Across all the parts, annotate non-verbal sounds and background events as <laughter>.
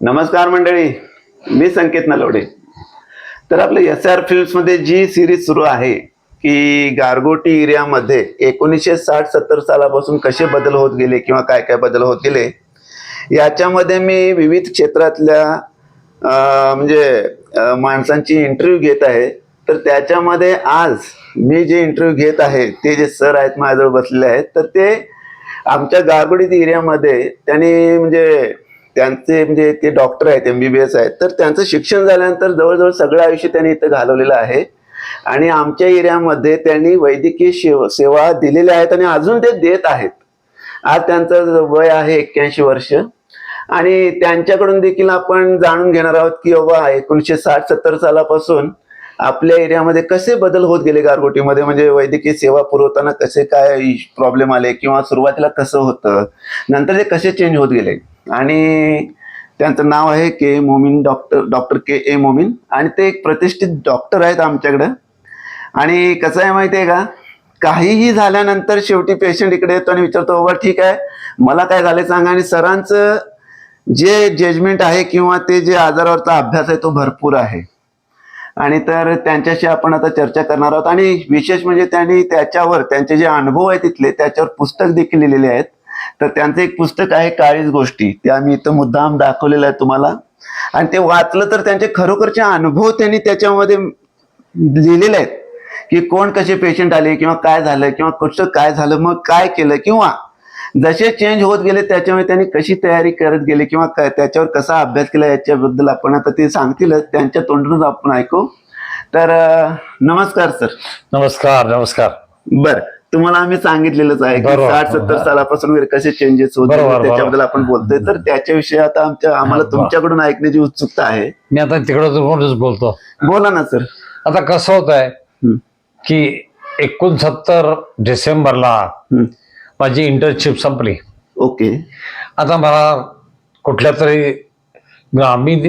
नमस्कार मंडळी मी संकेत नलवडे. तर आपल्या एस आर फिल्म्समध्ये जी सिरीज सुरू आहे की गारगोटी एरियामध्ये एकोणीसशे साठ सत्तर सालापासून कसे बदल होत गेले किंवा काय काय बदल होत गेले याच्यामध्ये मी विविध क्षेत्रातल्या म्हणजे माणसांची इंटरव्ह्यू घेत आहे. तर त्याच्यामध्ये आज मी जे इंटरव्ह्यू घेत आहे ते जे सर आहेत माझ्याजवळ बसलेले आहेत तर ते आमच्या गारगोडी एरियामध्ये त्यांनी म्हणजे त्यांचे म्हणजे ते डॉक्टर आहेत एम बी बी एस आहेत तर त्यांचं शिक्षण झाल्यानंतर जवळजवळ सगळं आयुष्य त्यांनी इथं घालवलेलं आहे. आणि आमच्या एरियामध्ये त्यांनी वैद्यकीय सेवा सेवा दिलेल्या आहेत आणि अजून ते देत आहेत. आज त्यांचं वय आहे एक्क्याऐंशी वर्ष. आणि त्यांच्याकडून देखील आपण जाणून घेणार आहोत की बाबा एकोणीसशे साठ सत्तर सालापासून आपल्या एरियामध्ये कसे बदल होत गेले गारगोटीमध्ये? म्हणजे वैद्यकीय सेवा पुरवताना कसे काय प्रॉब्लेम आले किंवा सुरुवातीला कसं होतं? नंतर ते कसे चेंज होत गेले? आणि त्यांचं नाव आहे K Momin doctor doctor K A Momin. आणि ते एक प्रतिष्ठित डॉक्टर आहेत आमच्याकडं. आणि कसं आहे माहिती आहे का? काहीही झाल्यानंतर शेवटी पेशंट इकडे येतो आणि विचारतो बाबा ठीक आहे. मला काय झालं सांगा. आणि सरांचं जे जजमेंट आहे किंवा ते जे आजारावरचा अभ्यास आहे तो भरपूर आहे. आणि तर त्यांच्याशी आपण आता चर्चा करणार आहोत. आणि विशेष म्हणजे त्यांनी त्याच्यावर त्यांचे जे अनुभव आहेत तिथले त्याच्यावर पुस्तक देखील लिहिलेले आहेत. तर त्यांचं एक पुस्तक आहे काळीच गोष्टी. ते आम्ही इथं मुद्दाम दाखवलेलं आहे तुम्हाला. आणि ते वाचलं तर त्यांचे खरोखरचे अनुभव त्यांनी त्याच्यामध्ये लिहिलेले आहेत. की कोण कसे पेशंट आले किंवा काय झालं किंवा कुठचं काय झालं मग काय केलं किंवा जसे चेंज होत गेले त्याच्यामुळे त्यांनी कशी तयारी करत गेले किंवा त्याच्यावर कसा अभ्यास केला याच्याबद्दल आपण आता ते सांगतीलच. त्यांच्या तोंडूनच आपण ऐकू. तर नमस्कार सर. नमस्कार नमस्कार. बर. तुम्हाला आम्ही सांगितलेलंच आहे की बरोबर. साठ सत्तर सालापासून वगैरे कसे चेंजेस होत बरोबर, त्याच्याबद्दल. आपण बोलतोय. तर त्याच्याविषयी आता आमच्या आम्हाला तुमच्याकडून ऐकण्याची उत्सुकता आहे. मी आता तिकडं बोलतो. बोला ना सर आता कसं होत आहे की एकोणसत्तर डिसेंबरला हम्म. माझी इंटर्नशिप संपली. ओके. आता मला कुठल्या तरी ग्रामीण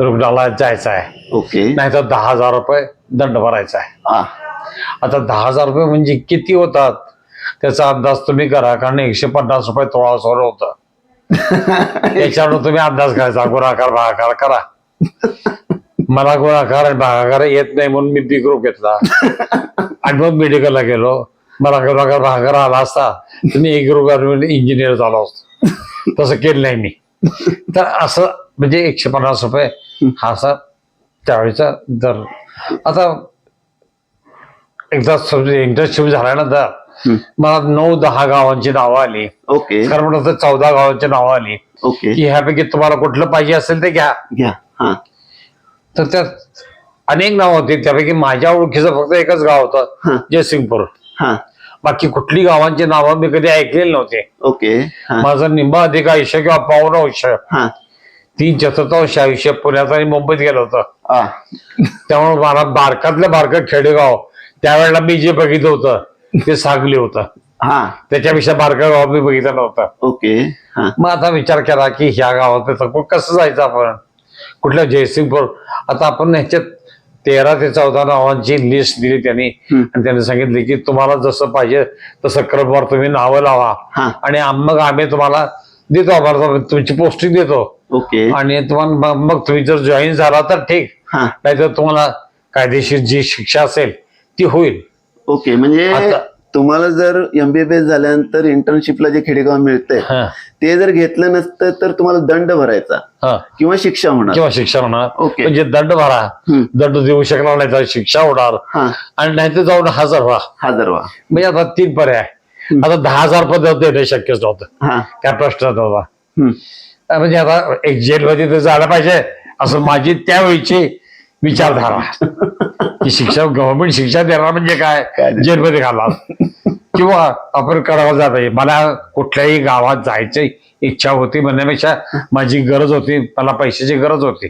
रुग्णालयात जायचं आहे. ओके. नाहीतर दहा हजार रुपये दंड भरायचा आहे. हा आता दहा हजार रुपये म्हणजे किती होतात? त्याचा अंदाज तुम्ही करा कारण एकशे पन्नास रुपये तोळा सोनं होतं. <laughs> त्याच्यावर तुम्ही अंदाज करायचा गुणाकार भागाकार करा. मला गुणाकार आणि भागाकार येत नाही म्हणून मी बी ग्रुप घेतला. आणि मग मेडिकलला गेलो. मला गुणाकार भागाकार आला असता तर मी एक ग्रुप इंजिनियर झालो असतो. तसं केलं नाही मी. तर असं म्हणजे एकशे पन्नास रुपये हा असा त्यावेळेचा दर. आता एकदा इंटर्नशिप झाल्यानंतर हम्म. मला नऊ दहा गावांची नावं आली. ओके. खरं म्हणलं तर चौदा गावांची नावं आली. ओके. की ह्यापैकी तुम्हाला कुठलं पाहिजे असेल ते घ्या. घ्या. हा. तर त्यात अनेक नाव होती. त्यापैकी माझ्या ओळखीचं फक्त एकच गाव हा. होतं जयसिंगपूर. हा. बाकी कुठली गावांची नावं मी कधी ऐकलेली नव्हते. ओके. हा. माझं निंबा अधिक आयुष्य किंवा पावन आयुष्य हा. तीन चतुर्थांश आयुष्य पुण्यात आणि मुंबईत गेलं होतं. आ, त्यामुळे मला बारकातलं बारकं खेडेगाव त्यावेळेला मी जे बघितलं होतं ते सांगली होतं. हा. त्याच्यापेक्षा बारकं गाव मी बघितलं नव्हतं. ओके हा. मग आता विचार केला की ह्या गावात कसं जायचं आपण? कुठल्या जयसिंगपूर? आता आपण ह्याच्यात तेरा ते चौदा नावांची लिस्ट दिली त्यांनी. हम्म. आणि त्यांनी सांगितले की तुम्हाला जसं पाहिजे तसं क्रमवार तुम्ही नावं लावा. हा. आणि आम- मग आम्ही तुम्हाला देतो आम्हाला तुमची पोस्टिंग देतो. ओके. आणि तुम्हाला मग- मग तुम्ही जर जॉईन झाला तर ठीक. हा. नाहीतर तुम्हाला कायदेशीर जी शिक्षा असेल ती होईल. ओके म्हणजे आता- तुम्हाला जर एमबीबीएस झाल्यानंतर इंटर्नशिपला जे खेडेगाव मिळतंय हा, ते जर घेतलं नसतं तर तुम्हाला दंड भरायचा हा. किंवा शिक्षा होणार. किंवा शिक्षा होणार. ओके. म्हणजे दंड भरा. हम्म. दंड देऊ शकणार नाही तर शिक्षा होणार. हा. आणि नाही तर जाऊन हजर व्हा. हजर व्हा. म्हणजे आता तीन पर्याय. आता दहा हजार पद्धत देणं शक्यच नव्हतं. हा. काय प्रश्न नव्हता हम्म. म्हणजे आता एक जेलमध्ये तर जायला पाहिजे. असं माझी त्यावेळीची विचारधारा. <laughs> की शिक्षा गव्हर्नमेंट शिक्षा देणार म्हणजे काय? जेलमध्ये घालणार. किंवा आपण करावं जात आहे. मला कुठल्याही गावात जायची इच्छा होती म्हणण्यापेक्षा माझी गरज होती. मला पैशाची गरज होती.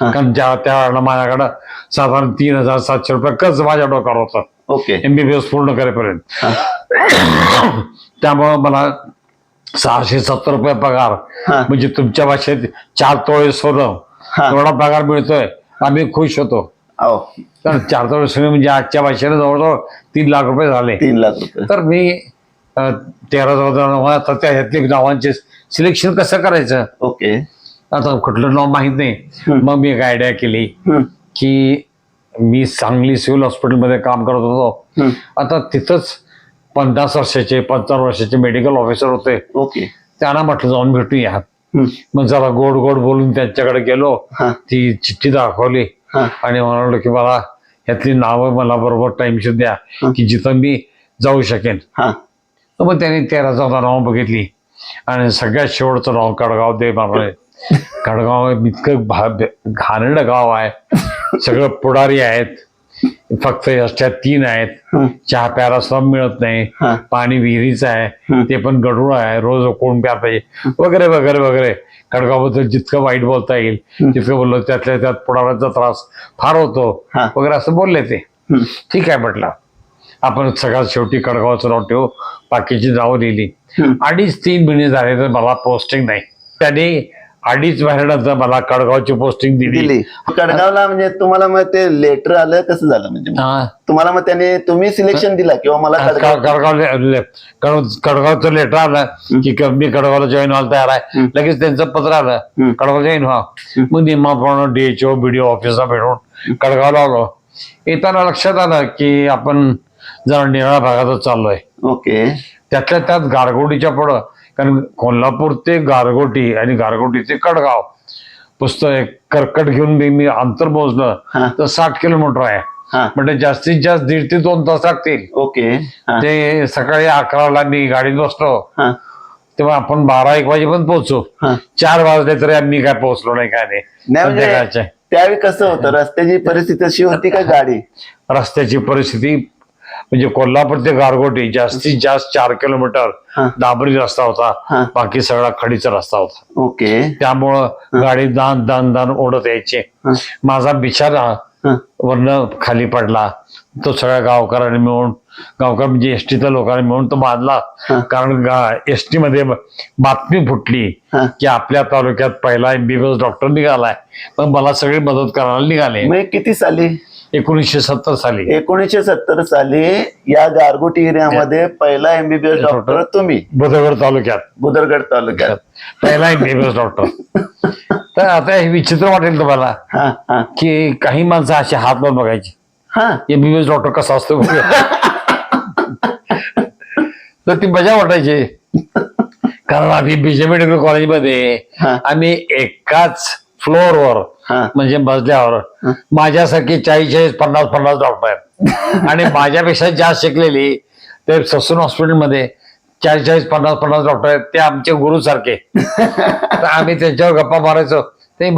कारण ज्या त्यावेळेला माझ्याकडं साधारण तीन हजार सातशे रुपये कर्ज माझ्या डोक्यावर होतं. ओके. एमबीबीएस पूर्ण करेपर्यंत. त्यामुळं मला सहाशे सत्तर रुपये पगार. म्हणजे तुमच्या भाषेत चार तोळे सोनं. एवढा पगार मिळतोय. आम्ही खुश होतो. तर चार तोळे सोने म्हणजे आजच्या भाषेने जवळजवळ तीन लाख रुपये झाले. तीन लाख रुपये. तर मी अं, तेरा चौदा नावं, आता त्याच्यातली नावांचे सिलेक्शन कसं करायचं? ओके. आता कुठलं नाव माहीत नाही. हम्म. मग मी एक आयडिया केली हम्म, की मी सांगली सिव्हिल हॉस्पिटलमध्ये काम करत होतो. हम्म. आता तिथंच पन्नास वर्षाचे पंचावन्न वर्षाचे मेडिकल ऑफिसर होते. ओके. त्यांना म्हटलं जाऊन भेटूया. हम्म, मग जरा गोड गोड बोलून त्यांच्याकडे गेलो. हा. ती चिठ्ठी दाखवली. आणि म्हणालो की मला यातली नावं मला बरोबर टाइमशीर द्या. की जिथं मी जाऊ शकेन. हा. तर मग त्यांनी तेरा चौदा नाव बघितली. आणि सगळ्यात शेवटचं नाव कडगाव दे म्हणाले <laughs> कडगाव इतकं भा घाणेरडं गाव आहे. सगळं पुढारी आहेत. फक्त याच्या तीन आहेत. चहा प्यायला सुद्धा मिळत नाही. पाणी विहिरीचं आहे. ते पण गढूळ आहे. रोज कोण प्या पाहिजे? वगैरे वगैरे वगैरे. खडगावबद्दल जितकं वाईट बोलता येईल तितकं बोललो त्यातल्या त्यात पुढाऱ्याचा त्रास फार होतो. वगैरे असं बोलले ते. ठीक आहे म्हटलं. आपण सगळ्यात शेवटी कडगावचं नाव ठेवू. बाकीची नावं लिहिली. अडीच तीन महिने झाले तर मला पोस्टिंग नाही. त्याने अडीच महिन्यानंतर मला कडगावची पोस्टिंग दिली. दिली. कडगावला म्हणजे तुम्हाला मग ते लेटर आलं कसं झालं म्हणजे? हा. तुम्हाला मग त्याने तुम्ही सिलेक्शन दिला किंवा मला क- कडगाव कडगाव ले- कड- कडगावचं लेटर आलं की क- मी कडगावला जॉईन व्हायला तयार आहे. लगेच त्यांचं पत्र आलं. हम्म. कडगाव जॉईन व्हा. मग नियमाप्रमाणे डीएचओ बीडीओ ऑफिसला भेटून कडगावला आलो. येताना लक्षात आलं की आपण जरा निराळा भागातच चाललोय. ओके. त्यातल्या त्यात गारगोटीच्या पुढं कारण कोल्हापूर ते गारगोटी आणि गारगोटी ते कडगाव पुस्तक कर्कट घेऊन मी मी अंतर. मोजलं तर साठ किलोमीटर आहे. म्हणजे जास्तीत जास्त दीड ते दोन तास लागतील. ओके. ते सकाळी अकराला मी गाडीत बसलो. तेव्हा आपण बारा एक वाजेपर्यंत पोहोचू. चार वाजले तरी आम्ही काय पोहोचलो नाही काय नाही? म्हणजे त्यावेळी कसं होतं? रस्त्याची परिस्थिती अशी होती का गाडी? रस्त्याची परिस्थिती म्हणजे कोल्हापूर ते गारगोटी जास्तीत जास्त चार किलोमीटर. डांबरी रस्ता. होता. बाकी सगळा खडीचा रस्ता होता. ओके. त्यामुळं गाडी दान दान दान ओढत यायची. माझा हा. वरनं खाली पडला. तो सगळ्या गावकऱ्यांनी मिळून गावकर म्हणजे एस टीच्या लोकांनी मिळून तो बांधला. कारण एस टी मध्ये बातमी फुटली. की आपल्या तालुक्यात पहिला एमबीबीएस डॉक्टर निघालाय. पण मला सगळी मदत करायला निघाले. किती साली? एकोणीसशे सत्तर साली. एकोणीसशे सत्तर साली या गारगोटी एरियामध्ये पहिला एमबीबीएस डॉक्टर तुम्ही. बुधगड तालुक्यात. बुदरगड तालुक्यात. पहिला एमबीबीएस डॉक्टर. <laughs> तर आता हे विचित्र वाटेल तुम्हाला हा हा. की काही माणसं अशी हात लावून बघायची. हा. एमबीबीएस डॉक्टर कसा असतो. <laughs> तर ती मजा वाटायची. कारण आम्ही बीजे मेडिकल कॉलेजमध्ये हा. आम्ही एकाच फ्लोअरवर हा. म्हणजे मजल्यावर माझ्यासारखी चाळीस चाळीस पन्नास पन्नास डॉक्टर आहेत. आणि माझ्यापेक्षा जास्त शिकलेली ते ससून हॉस्पिटलमध्ये चाळीस चाळीस पन्नास पन्नास डॉक्टर आहेत. ते आमचे गुरुसारखे. तर आम्ही त्यांच्यावर गप्पा मारायचो. ते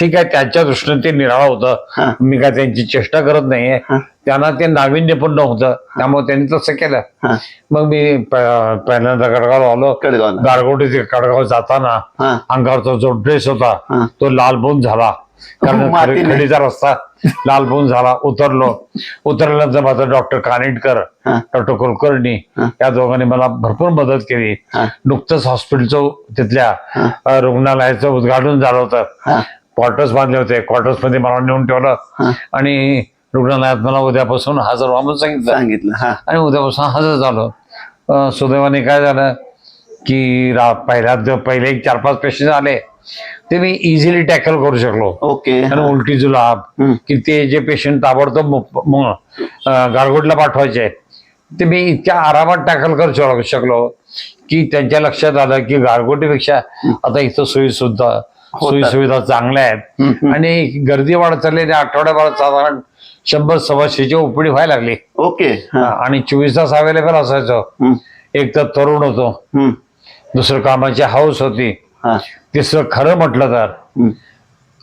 ठीक आहे त्यांच्या दृष्टीने ते निराळा. होतं. मी काय त्यांची चेष्टा करत नाहीये. त्यांना ते नाविन्य पण नव्हतं. त्यामुळे त्यांनी तसं केलं. मग मी पहिल्यांदा कडगाव आलो. गारगोटी कडगाव जाताना अंगावरचा जो ड्रेस होता. तो लालबोन झाला. कारण खडीचा रस्ता लालबोन झाला उतरलो. उतरल्यानंतर माझा डॉक्टर कानिटकर हा. डॉक्टर कुलकर्णी हा. या दोघांनी मला भरपूर मदत केली. हा. नुकतंच हॉस्पिटलचं तिथल्या हा. अ, रुग्णालयाचं उद्घाटन झालं होतं. क्वार्टर्स बांधले होते. क्वार्टर्समध्ये मला नेऊन हा. ठेवलं आणि रुग्णालयात मला उद्यापासून हजर व्हा म्हणून सांगितलं. सांगितलं हा. आणि उद्यापासून हजर झालो. अं, सुदैवाने काय झालं की रा पहिल्या पहिले एक चार पाच पेशंट आले. ते मी इझिली टॅकल करू शकलो. ओके आणि उलटी जुलाब. की ते जे पेशंट ताबडतोब गारगोटला पाठवायचे ते मी इतक्या आरामात टॅकल करू शक- शकलो की त्यांच्या लक्षात आलं की गारगोटीपेक्षा आता इथं सोयी सुद्धा सोयी सुविधा चांगल्या आहेत. आणि गर्दी वाढत चालली आणि आठवड्याभरात साधारण शंभर सव्वाशेची ओपीडी व्हायला लागली. ओके आणि चोवीस तास अवेलेबल असायचो. एक तर तरुण होतो. दुसरं कामाची हाऊस होती. तिसरं खरं म्हटलं तर.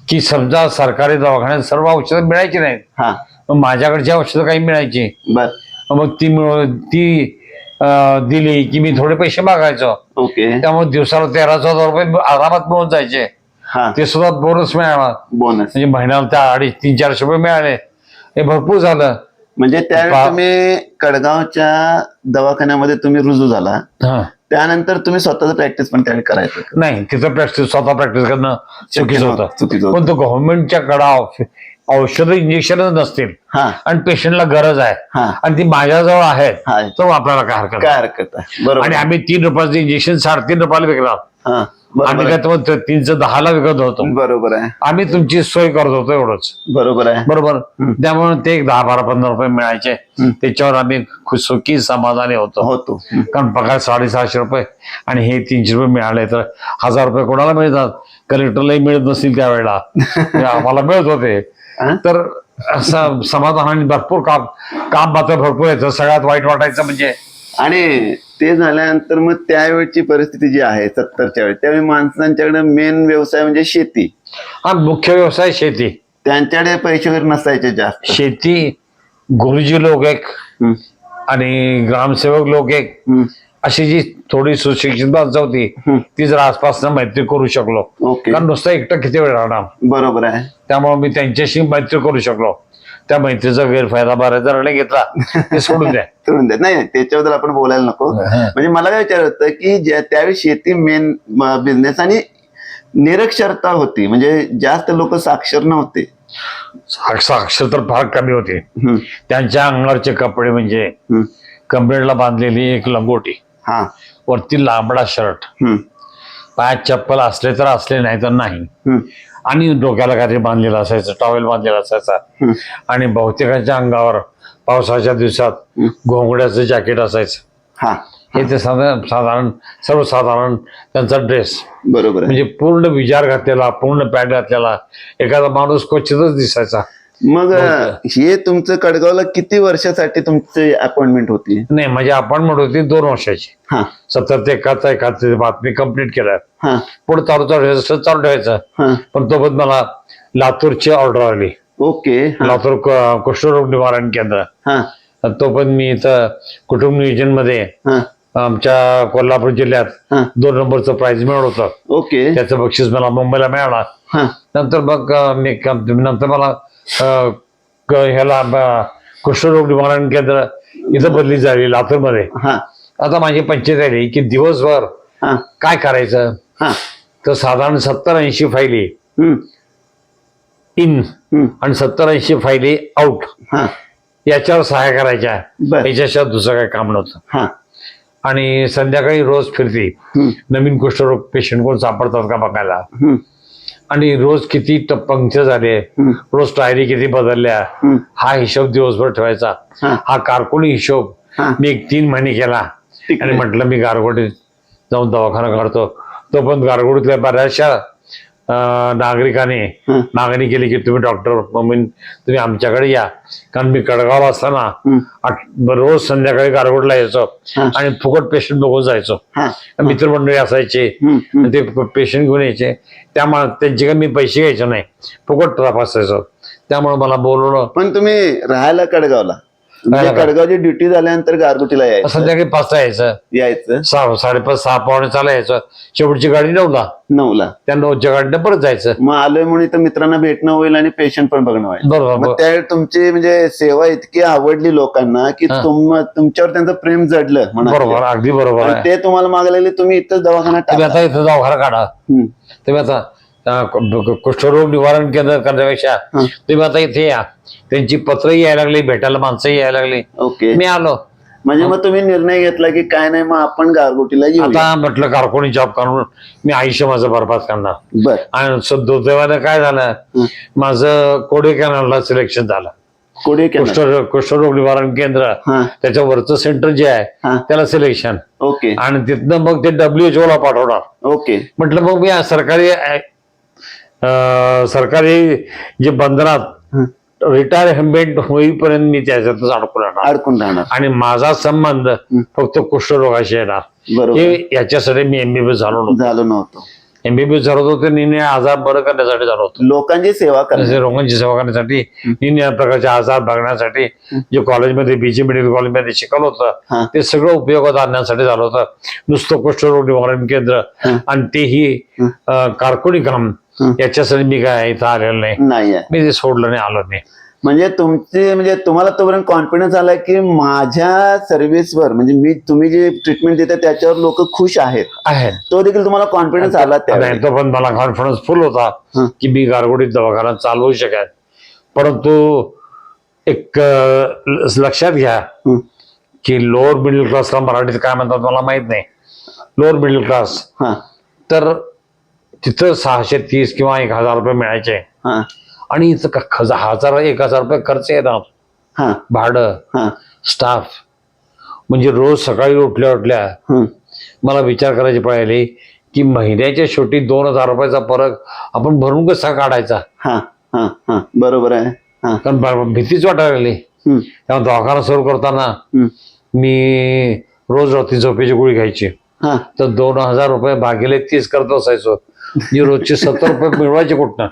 की समजा सरकारी दवाखान्यात सर्व औषधं मिळायची नाहीत. हा. मग माझ्याकडची औषधं काही मिळायची. बर. मग ती ती दिली की मी थोडे पैसे मागायचो. ओके. त्यामुळे दिवसाला तेरा चौदा रुपये आरामात मिळून जायचे. हा. ते सुद्धा बोनस मिळाला. बोनस म्हणजे महिन्याला त्या अडीच तीन चारशे रुपये मिळाले. हे भरपूर झालं. म्हणजे त्यावेळी बा- तुम्ही कडगावच्या दवाखान्यामध्ये तुम्ही रुजू झाला. त्यानंतर तुम्ही स्वतःच प्रॅक्टिस पण त्यावेळी करायचं. नाही तिथं प्रॅक्टिस स्वतः प्रॅक्टिस करणं चुकीचं होतं. चुकीचं होतं. पण तो गव्हर्नमेंटच्या कडा औषध इंजेक्शनच नसतील. हा. आणि पेशंटला गरज आहे. हा. आणि ती माझ्याजवळ आहेत हाय तर वापरायला काय हरकत काय नाही. हरकत आहे? बरोबर. आणि आम्ही तीन रुपयाचं इंजेक्शन साडेतीन रुपयाला विकणार. हा. बरोबर आम्ही. काय तीनचं दहाला विकत होतो. बरोबर आहे. आम्ही तुमची सोय करत होतो एवढंच. बरोबर आहे. बरोबर? त्यामुळे ते एक दहा बारा पंधरा रुपये मिळायचे. त्याच्यावर आम्ही सुखी समाधानी होतो. होतो. कारण पगार साडेसहाशे रुपये आणि हे तीनशे रुपये मिळाले तर हजार रुपये कोणाला मिळतात? कलेक्टरलाही मिळत नसतील त्यावेळेला. <laughs> आम्हाला मिळत होते? तर असं समाधान आणि भरपूर काम काम मात्र भरपूर येतं सगळ्यात वाईट वाटायचं म्हणजे आणि ते झाल्यानंतर मग त्यावेळची परिस्थिती जी आहे सत्तरच्या वेळी त्यावेळी माणसांच्याकडे मेन व्यवसाय म्हणजे शेती. हा मुख्य व्यवसाय शेती. त्यांच्याकडे पैसे वगैरे नसायचे जास्त. शेती गुरुजी लोक एक हम्म, आणि ग्रामसेवक लोक एक. हम्म, अशी जी थोडी सुशिक्षित माणसं होती हम्म. ती जर आसपास मैत्री करू शकलो. ओके. कारण नुसतं एकटं किती वेळ राहणार? बरोबर आहे. त्यामुळे मी त्यांच्याशी मैत्री करू शकलो. त्या मैत्रीचा गैरफायदा बऱ्याच जणांनी घेतला. ते सोडून द्या. <laughs> सोडून देत नाही त्याच्याबद्दल आपण बोलायला नको. म्हणजे मला काय विचार होतं की ज्या त्यावेळी शेती मेन बिझनेस आणि निरक्षरता होती. म्हणजे जास्त लोक साक्षर नव्हते. साक्ष- साक्षर तर फार कमी होते. हम्म, त्यांच्या अंगावरचे कपडे म्हणजे हम्म, कमरेला बांधलेली एक लंगोटी. हा. वरती लांबडा शर्ट. हम्म, पायात चप्पल असले तर असले नाही तर नाही. हम्म, आणि डोक्याला काहीतरी बांधलेलं असायचं टॉवेल बांधलेला असायचा. आणि बहुतेकांच्या अंगावर पावसाच्या दिवसात घोंगड्याचं जॅकेट असायचं. हा. ते साधारण साधारण सर्वसाधारण त्यांचा ड्रेस बरोबर म्हणजे पूर्ण विचार घातलेला पूर्ण पॅड घातलेला एखादा माणूस क्वचितच दिसायचा. मग हे तुमचं कडगावला किती वर्षासाठी तुमची अपॉइंटमेंट होती? नाही माझी अपॉइंटमेंट होती दोन वर्षाची. हा. सत्तर ते एकाहत्तर एकाहत्तर बातमी कंप्लीट केल्या हा. पुढे चालू चालू ठेवायचं चालू ठेवायचं. पण तोपर्यंत मला लातूरची ऑर्डर आली. ओके हा. लातूर क- कुष्ठरोग निवारण केंद्र. हा. तोपर्यंत मी इथं कुटुंब नियोजनमध्ये हा. आमच्या कोल्हापूर जिल्ह्यात हा. दोन नंबरचं प्राइज मिळत होतं. ओके. त्याचं बक्षीस मला मुंबईला मिळालं. हा. नंतर मग अं, मी कम- नंतर मला ह्याला कुष्ठरोग निवारण केंद्र इथं बदली झाली लातूरमध्ये. हा. आता माझी पंचायत आली की दिवसभर हा. काय करायचं? हा. तर साधारण सत्तर ऐंशी फायली हम्म. इन हम्म. आणि सत्तर ऐंशी फायली आउट. हा. याच्यावर सहाय्य करायच्या. बर. याच्याशिवाय दुसरं काही काम नव्हतं. हा. आणि संध्याकाळी रोज फिरते. हम्म. नवीन कुष्ठरोग पेशंट कोण सापडतात का बघायला? हम्म. आणि रोज किती पंक्चर झाले रोज टायरी किती बदलल्या हा हिशोब दिवसभर ठेवायचा. हा. कारकुनी हिशोब. मी एक तीन महिने केला. आणि. म्हटलं मी गारगोटीत जाऊन दवाखाना काढतो. तो पण गारगोटीतल्या बऱ्याचशा नागरिकांनी. मागणी केली की तुम्ही डॉक्टर मम्मी तुम्ही आमच्याकडे या. कारण मी कडगावला असताना रोज संध्याकाळी गारगोटला यायचो. आणि फुकट पेशंट बघून जायचो. मित्रमंडळी असायचे ते पेशंट घेऊन यायचे. त्यामुळे त्यांचे काही मी पैसे घ्यायचे नाही. फुकट तपासायचो. त्यामुळे मला बोलवलं. पण तुम्ही राहायला कडगावला. म्हणजे. कडगावची ड्युटी झाल्यानंतर गारगुटीला यायचं. संध्याकाळी पाचला यायचं. यायचं. सहा साडेपाच सहा पावणे चाला यायचं. शेवटची गाडी नऊला. नऊला. त्या नऊच्या गाडीनं परत जायचं. मग आलोय म्हणून इथं मित्रांना भेटणं होईल आणि पेशंट पण बघणं होईल. बरोबर मग बरोबर. त्यावेळी तुमची म्हणजे सेवा इतकी आवडली लोकांना की हा. तुम तुमच्यावर त्यांचं प्रेम जडलं म्हणा. बरोबर अगदी बरोबर आहे. ते तुम्हाला मागलेले तुम्ही इथंच दवाखाना तुम्ही टाका. आता इथं दवाखाना काढा. हम्म. तुम्ही आता कुष्ठरोग निवारण केंद्र करण्यापेक्षा. तुम्ही आता इथे या. त्यांची पत्रही यायला लागली भेटायला माणसंही यायला लागली. ओके. मी आलो. म्हणजे मग तुम्ही निर्णय घेतला की काय नाही मग आपण गारगोटीला आता म्हटलं कारकोणी जॉब करून मी आयुष्य माझं बरबाद करणार. आणि दुर्दैवानं काय झालं. माझं कोडे कॅनलला सिलेक्शन झालं. कुष्ठरोग कुष्ठरोग निवारण केंद्र. त्याच्या वरचं सेंटर जे आहे त्याला सिलेक्शन. ओके. आणि तिथनं मग ते डब्ल्यूएचओ ला पाठवणार. ओके. म्हटलं मग मी सरकारी सरकारी जे बंधनात हं. रिटायरमेंट होईपर्यंत मी त्याच्यातच अडकून राहणार. अडकून राहणार. आणि माझा संबंध फक्त कुष्ठरोगाशी येणार हे याच्यासाठी मी एमबीबीएस झालो झालं नव्हतं. एमबीबीएस झालो होतो ते निर्णय आजार बरं करण्यासाठी झालो होतो. लोकांची सेवा करा तसे रोगांची सेवा करण्यासाठी निन्या प्रकारचे आजार बघण्यासाठी जे कॉलेजमध्ये बीजी मेडिकल कॉलेजमध्ये शिकवलं. होतं ते सगळं उपयोगात आणण्यासाठी झालं होतं. नुसतं कुष्ठरोग निवारण केंद्र. आणि तेही अं, कारकुनी काम. याच्यासाठी मी काय इथं आलेलो नाही. नाही आहे मी ते सोडलं नाही आलो नाही. म्हणजे तुमची म्हणजे तुम्हाला तोपर्यंत कॉन्फिडन्स आला की माझ्या सर्व्हिसवर म्हणजे मी तुम्ही जे ट्रीटमेंट देता त्याच्यावर लोक खुश आहेत. आहे तो देखील तुम्हाला कॉन्फिडन्स आला त्यावेळी. नाही, तो पण मला कॉन्फिडन्स फुल होता हं. की मी गारगोडीत दवाखाना चालवू शकेल परंतु एक अं, ल- लक्षात घ्या हं. की लोअर मिडल क्लासला मराठीत काय म्हणतात मला माहीत नाही. लोअर मिडल क्लास हा. तर तिथं सहाशे तीस किंवा एक हजार रुपये मिळायचे. हा. आणि इथं क- खज- हजार एक हजार रुपये खर्च येणार हा. भाडं हा. स्टाफ म्हणजे रोज सकाळी उठल्या उठल्या. मला विचार करायची पळाली की महिन्याच्या शेवटी दोन हजार रुपयाचा फरक आपण भरून कसा काढायचा? हा हा हा. बरोबर आहे. हा. कारण ब- भीतीच वाटायला लागली. हम्म, तेव्हा दवाखाना सुरू करताना. मी रोज रात्री झोपेची गोळी घ्यायची. हा. तर दोन हजार रुपये भागिले तीस करत बसायचो. मी रोजचे सत्तर रुपये मिळवायचे कुठनं?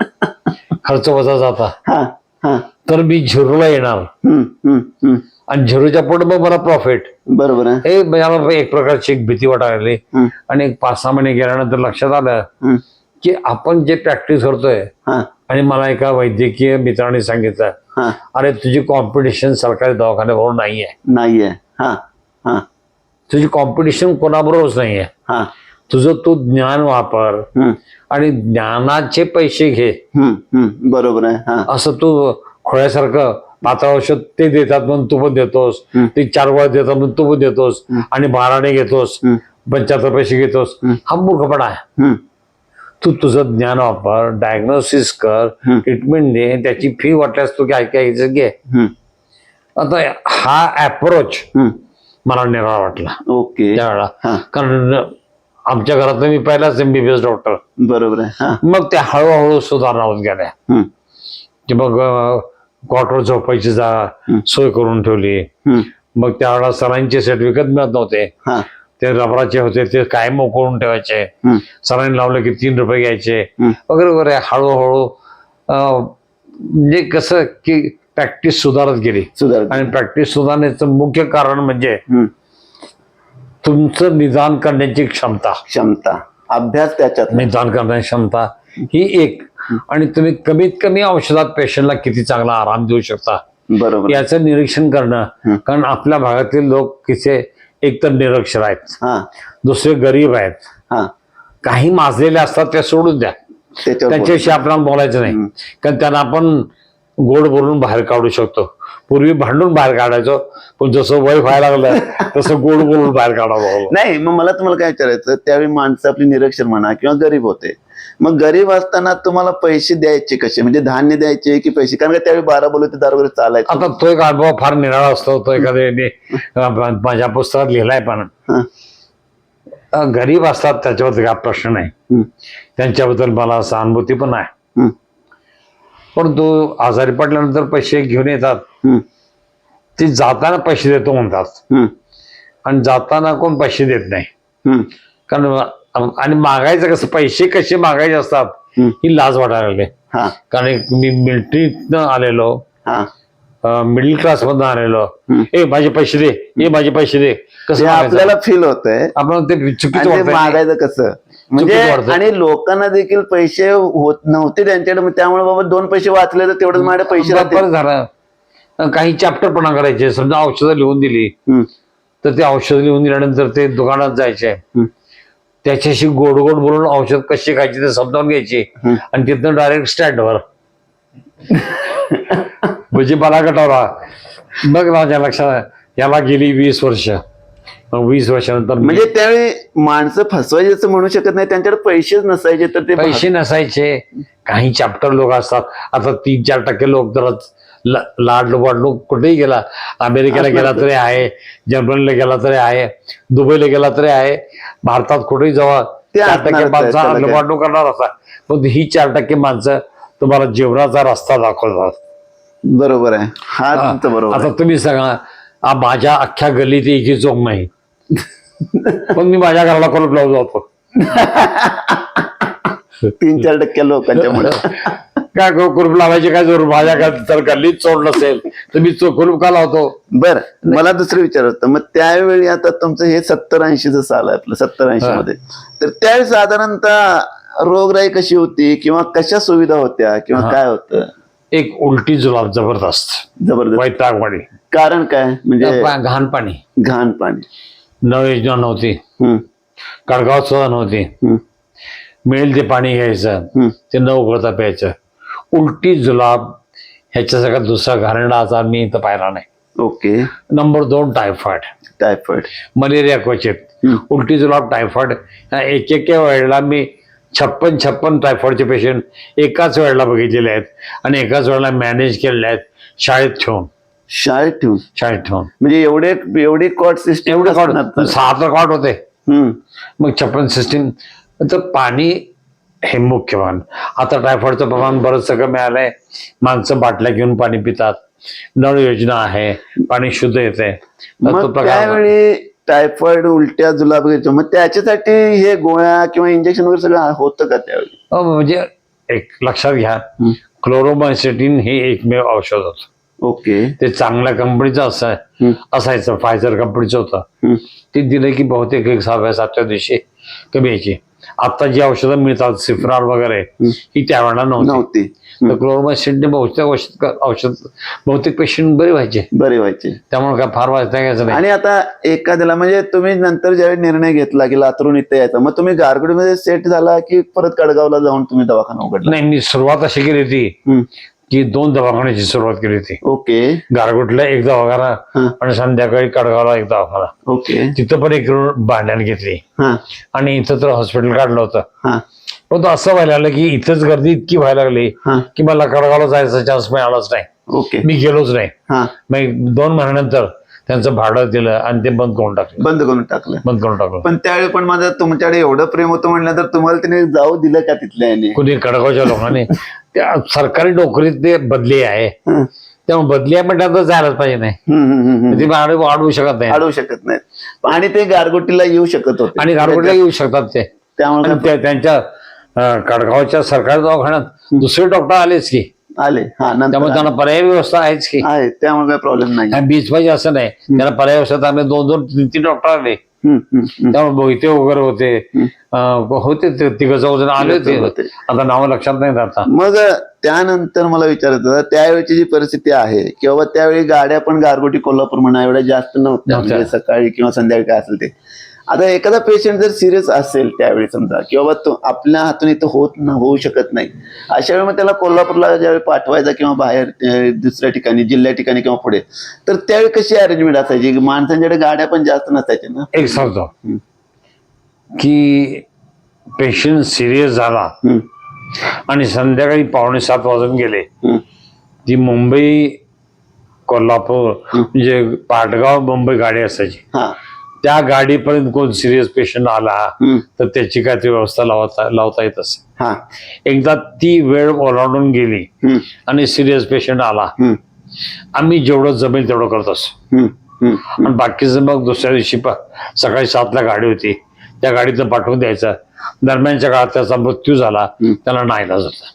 खर्च वजा जाता. हा हा. तर मी झिरोला येणार. हम्म, हम्म, हम्म. आणि झिरोच्या पुढे मग मला प्रॉफिट बरोबर आहे. हे मला एक प्रकारची एक भीती वाटायला. हम्म, आणि एक पाच सहा महिने गेल्यानंतर लक्षात आलं हम्म. की आपण जे प्रॅक्टिस करतोय हा. आणि मला एका वैद्यकीय मित्राने सांगितलं हा. अरे तुझी कॉम्पिटिशन सरकारी दवाखान्याबरोबर नाहीये. नाहीये. हा हा. तुझी कॉम्पिटिशन कोणाबरोबरच नाहीये. हा. तुझं तू ज्ञान वापर आणि ज्ञानाचे पैसे घे. बरोबर आहे. असं तू खोळ्यासारखं पातळ औषध ते देतात म्हणून तू पण देतोस. ते चार वेळा देतात म्हणून तू पण देतोस. आणि भाराने घेतोस. हम्म, पंच्याहत्तर पैसे घेतोस. हा. मूर्खपणा आहे. तू तुझं ज्ञान वापर डायग्नोसिस कर. ट्रीटमेंट दे. त्याची फी वाटल्यास तू काय काय घे. आता हा अप्रोच. मला निराळा वाटला. ओके. त्यावेळेला. कारण आमच्या घरात मी पहिलाच एमबीबीएस डॉक्टर बरोबर आहे मग त्या हळूहळू सुधारणा होत गेल्या. की मग क्वार्टर झोपायची जागा सोय करून ठेवली. मग त्यावेळेला सरांचे सर्टिफिकेट मिळत नव्हते. ते रबराचे होते ते कायम करून ठेवायचे. सरांनी लावलं की तीन रुपये घ्यायचे. वगैरे वगैरे हळूहळू म्हणजे कसं की प्रॅक्टिस सुधारत गेली. आणि प्रॅक्टिस सुधारण्याचं मुख्य कारण म्हणजे. तुमचं निदान करण्याची क्षमता. क्षमता. अभ्यास त्याच्यात निदान करण्याची क्षमता ही एक. आणि तुम्ही कमीत कमी औषधात पेशंटला किती चांगला आराम देऊ शकता? बरोबर. याचं निरीक्षण करणं. कारण आपल्या भागातील लोक किसे एकतर निरक्षर आहेत. हा. दुसरे गरीब आहेत. हा. काही माजलेले असतात ते सोडून द्या. त्यांच्याविषयी आपल्याला बोलायचं नाही. कारण त्यांना आपण गोड बोलून बाहेर काढू शकतो. पूर्वी भांडून बाहेर काढायचो. पण जसं वय व्हायला लागलं तसं गोड बोलून बाहेर काढावं लागलं. नाही मग मला तुम्हाला काय विचारायचं? त्यावेळी माणसं आपली निरक्षर म्हणा किंवा गरीब होते. मग गरीब असताना तुम्हाला पैसे द्यायचे कसे? म्हणजे धान्य द्यायचे की पैसे? कारण का त्यावेळी बारा बोलत दार वगैरे चालायचं. आता तो एक अनुभव फार निराळा असतो. तो एखाद्याने अं, माझ्या पुस्तकात लिहिलाय पण. गरीब असतात त्याच्यावर काय प्रश्न नाही. त्यांच्याबद्दल मला सहानुभूती पण आहे. परंतु आजारी पडल्यानंतर पैसे घेऊन येतात. ते जाताना पैसे देतो म्हणतात. आणि जाताना कोण पैसे देत नाही. कारण आणि मागायचं कसं पैसे कसे मागायचे असतात. ही लाज वाटायला लागली. हा. कारण मी मिलिटरीतनं आलेलो. हा. मिडल क्लास मधनं आलेलो. ए माझे पैसे दे. ए माझे पैसे दे. कसं? आपल्याला फील होतंय. आपण ते चुकीचं. मागायचं कसं? म्हणजे चुकीचं. आणि लोकांना देखील पैसे होत नव्हते त्यांच्याकडे मग त्यामुळे बाबा दोन पैसे वाचले तर तेवढेच माझ्या पैसे राहतील. बरं झालं. काही चॅप्टरपणा करायचे समजा औषधं लिहून दिली हम्म, तर ते औषध लिहून दिल्यानंतर ते दुकानात जायचे. हम्म, त्याच्याशी गोड गोड बोलून औषध कशी खायची ते समजावून घ्यायची. हम्म. आणि तिथनं डायरेक्ट स्टँडवर म्हणजे मला कटवला मग माझ्या लक्षात याला गेली वीस वर्ष. वीस वर्षानंतर म्हणजे त्यावेळी माणसं फसवायचे असं म्हणू शकत नाही त्यांच्याकडे पैसेच नसायचे तर ते पैसे नसायचे. काही चॅप्टर लोक असतात. आता तीन चार टक्के लोक जरा ल- लाड वाढलो कुठेही गेला. अमेरिकेला गेला तर. आहे जर्मनीला गेला तरी आहे दुबईला गेला तरी आहे भारतात कुठेही जावा ते चार टक्के माणसं. वाढलो करणार असतात पण ही चार टक्के माणसं तुम्हाला जीवनाचा रस्ता दाखवतात. बरोबर आहे. हा बरोबर आता. तुम्ही सांगा माझ्या अख्ख्या गल्लीत एकही चोक नाही. <laughs> पण मी माझ्या घराला कुलूप लावून जातो तीन चार टक्के लोकांच्यामुळे. <laughs> काय करू, कुलूप लावायची काय जरूर? माझ्या घरात जर गल्लीत चोड नसेल. तर मी कुलूप का लावतो? बर मला दुसरं विचार होतं. मग त्यावेळी आता तुमचं हे सत्तर ऐंशीचं साल आहे आपलं सत्तर ऐंशी. मध्ये तर त्यावेळी साधारणतः रोगराई कशी होती किंवा कशा सुविधा होत्या किंवा. काय होतं? एक उलटी जुलाब जबरदस्त. जबरदस्त. वैतागवाडी. कारण काय? म्हणजे घाण पाणी घाण पाणी. नळ योजना नव्हती. कडगाव सुद्धा नव्हती. हम्म, मिळेल ते पाणी घ्यायचं. ते न उघडता प्यायचं. उलटी जुलाब ह्याच्या सगळ्यात दुसरा घाणेरडा आजार मी इथं पाहिला नाही. ओके. नंबर दोन टायफॉइड. टायफॉइड. मलेरिया क्वचित. उलटी जुलाब टायफॉइड. एक एक वेळेला मी छप्पन छप्पन टायफॉइडचे पेशंट एकाच वेळेला बघितलेले आहेत आणि एकाच वेळेला मॅनेज केलेले आहेत शाळेत ठेवून. शाळेत ठेवून. शाळेत ठेवून. म्हणजे एवढे एवढे कॉट सिस्टम एवढे कॉट सहा तर. कॉट होते. मग छप्पन सिस्टीम तर पाणी हे मुख्य भाग आता टायफॉइडचं प्रमाण बरंच सगळं मिळालंय. माणसं बाटल्या घेऊन पाणी पितात. नळ योजना आहे. पाणी शुद्ध येते त्यावेळी टायफॉइड उलट्या जुलाब मग त्याच्यासाठी हे गोळ्या किंवा इंजेक्शन वगैरे सगळं होतं का त्यावेळी? म्हणजे एक लक्षात घ्या. हं. क्लोरोमायसिटीन हे एकमेव औषध होतं. ओके. ते चांगल्या कंपनीचं असं हं. असायचं फायझर कंपनीचं होतं. ते दिलं की बहुतेक एक सहाव्या सातव्या दिवशी कमी यायची. आता जी औषधं मिळतात सिफ्रार वगैरे ही त्यावेळेला नव्हती. तर क्लोरोमायसिटीन बहुतेक औषध औषध बहुतेक पेशंट बरे व्हायचे. बरे व्हायचे. त्यामुळे काय फार वाचता घ्यायचं नाही. आणि आता एखाद्याला म्हणजे तुम्ही नंतर ज्यावेळी निर्णय घेतला की लातूरून इथे यायचा मग तुम्ही गारगोडीमध्ये सेट झाला की परत कडगावला जाऊन तुम्ही दवाखाना उघडला? नाही मी सुरुवात अशी केली होती. की दोन दवाखान्याची सुरुवात केली होती. ओके. गारगोटला एक दवाखाना हं. आणि संध्याकाळी कडगावला एक दवाखाना. ओके. तिथं पण एक भांड्याने घेतली. हा. आणि इथं तर हॉस्पिटल काढलं होतं. हा. पण तो असं व्हायला लागलं की इथंच गर्दी इतकी व्हायला लागली हा. की मला कडगावला जायचा चान्स मिळालाच नाही. ओके. मी गेलोच नाही. हा. मग दोन महिन्यानंतर त्यांचं भाडं दिलं आणि ते बंद करून टाकलं. बंद करून टाकलं. बंद करून टाकलं. पण त्यावेळी पण माझं तुमच्याकडे एवढं प्रेम होतं म्हटलं तर तुम्हाला तिने जाऊ दिलं का तिथल्या याने? कुणी कडगावच्या लोकांनी? <laughs> त्या सरकारी नोकरीत ते बदली आहे. त्यामुळे बदली आहे म्हटलं तर जायलाच पाहिजे नाही. ती भाडं वाढवू शकत नाही. अडवू शकत नाहीत आणि ते गारगोटीला येऊ शकत होते. आणि गारगोटला येऊ शकतात ते. त्यामुळे त्यांच्या कडगावच्या सरकारी दवाखान्यात दुसरे डॉक्टर आलेच की. आले. हा त्यामुळे त्यांना पर्यायी व्यवस्था आहेच की. आहे. त्यामुळे काही प्रॉब्लेम नाही. बीच पाहिजे असं नाही. त्यांना पर्यायी व्यवस्था आम्ही दोन दोन तीन तीन डॉक्टर आले. त्यामुळे मोहिते वगैरे होते. होते ते तिघ चौजण आले तिघं होते. आता नावं लक्षात नाही आता. मग त्यानंतर मला विचारायचं होतं, त्यावेळेची जी परिस्थिती आहे किंवा त्यावेळी गाड्या पण गारगोटी कोल्हापूर म्हणा एवढ्या जास्त नव्हत्या. नव्हत्या. म्हणजे सकाळी किंवा संध्याकाळी काय असेल ते. आता एखादा पेशंट जर सिरियस असेल त्यावेळी समजा किंवा तो आपल्या हातून इथं होत न होऊ शकत नाही अशा वेळी मग त्याला कोल्हापूरला ज्यावेळी पाठवायचा किंवा बाहेर दुसऱ्या ठिकाणी जिल्ह्या ठिकाणी किंवा पुढे तर त्यावेळी कशी अरेंजमेंट असायची? माणसांच्याकडे गाड्या पण जास्त नसायच्या ना? एक सांगतो. की पेशंट सिरियस झाला आणि संध्याकाळी पावणे सात वाजून गेले ती मुंबई कोल्हापूर म्हणजे पाटगाव मुंबई गाडी असायची. हा. त्या गाडीपर्यंत कोण सिरियस पेशंट आला तर त्याची काय ती व्यवस्था लावता लावता येत असे हा. एकदा ती वेळ ओलांडून गेली आणि सिरियस पेशंट आला आम्ही जेवढं जमेल तेवढं करत असतो. आणि बाकीचं मग दुसऱ्या दिवशी सकाळी सातला गाडी होती. त्या गाडीतनं पाठवून द्यायचं. दरम्यानच्या काळात त्याचा मृत्यू झाला. त्याला नाहीला होता.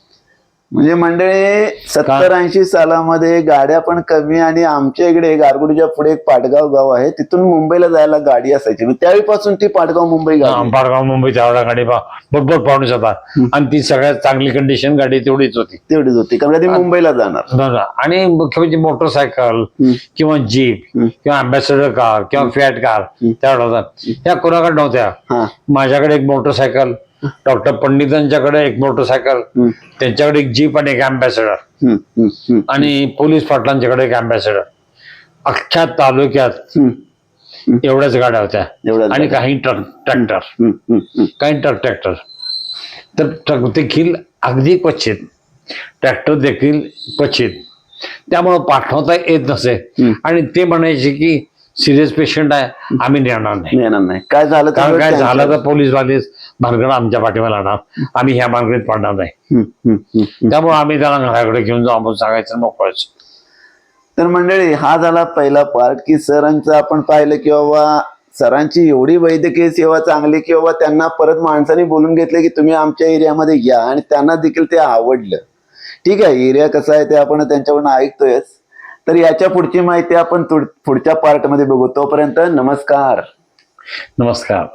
म्हणजे मंडळी सत्तर ऐंशी सालामध्ये गाड्या पण कमी आणि आमच्या इकडे गारगुडीच्या पुढे एक पाटगाव गाव आहे. तिथून मुंबईला जायला गाडी असायची. मग त्यावेळीपासून ती पाटगाव मुंबई गाडी पाडगाव मुंबई त्यावढा गाडी बरोबर पाहून जातात आणि ती सगळ्यात चांगली कंडिशन गाडी तेवढीच होती. तेवढीच होती कारण का ती मुंबईला जाणार. आणि मुख्य म्हणजे मोटरसायकल. किंवा जीप. किंवा अम्बॅसेडर कार किंवा फॅट कार त्यावेळेला होतात ह्या कोणाकडे नव्हत्या. माझ्याकडे एक मोटरसायकल डॉक्टर पंडितांच्याकडे एक मोटरसायकल त्यांच्याकडे एक जीप आणि एक अम्बॅसेडर आणि पोलीस पाटलांच्याकडे एक अम्बॅसेडर अख्ख्या तालुक्यात. एवढ्याच गाड्या होत्या. आणि. काही ट्रक ट्रॅक्टर. काही ट्रक ट्रॅक्टर तर ट्रक देखील अगदी क्वचित ट्रॅक्टर देखील क्वचित. त्यामुळं पाठवता येत नसे. आणि ते म्हणायचे की सिरियस पेशंट आहे आम्ही नेणार नाही. येणार नाही. काय झालं काय झालं तर पोलीस वालेच भानगड आमच्या पाठीवर लागणार आम्ही ह्या भानगडीत पडणार नाही. त्यामुळे आम्ही त्याला घराकडे घेऊन जाऊ. आपण सांगायचं मोकळच. तर मंडळी हा झाला पहिला पार्ट की सरांचं आपण पाहिलं की बाबा सरांची एवढी वैद्यकीय सेवा चांगली की बाबा त्यांना परत माणसाने बोलून घेतले की तुम्ही आमच्या एरियामध्ये या आणि त्यांना देखील ते आवडलं. ठीक आहे एरिया कसा आहे ते आपण त्यांच्याकडून ऐकतोयच. तर याच्या पुढची माहिती आपण पुढच्या पार्टमध्ये बघू. तोपर्यंत नमस्कार. नमस्कार.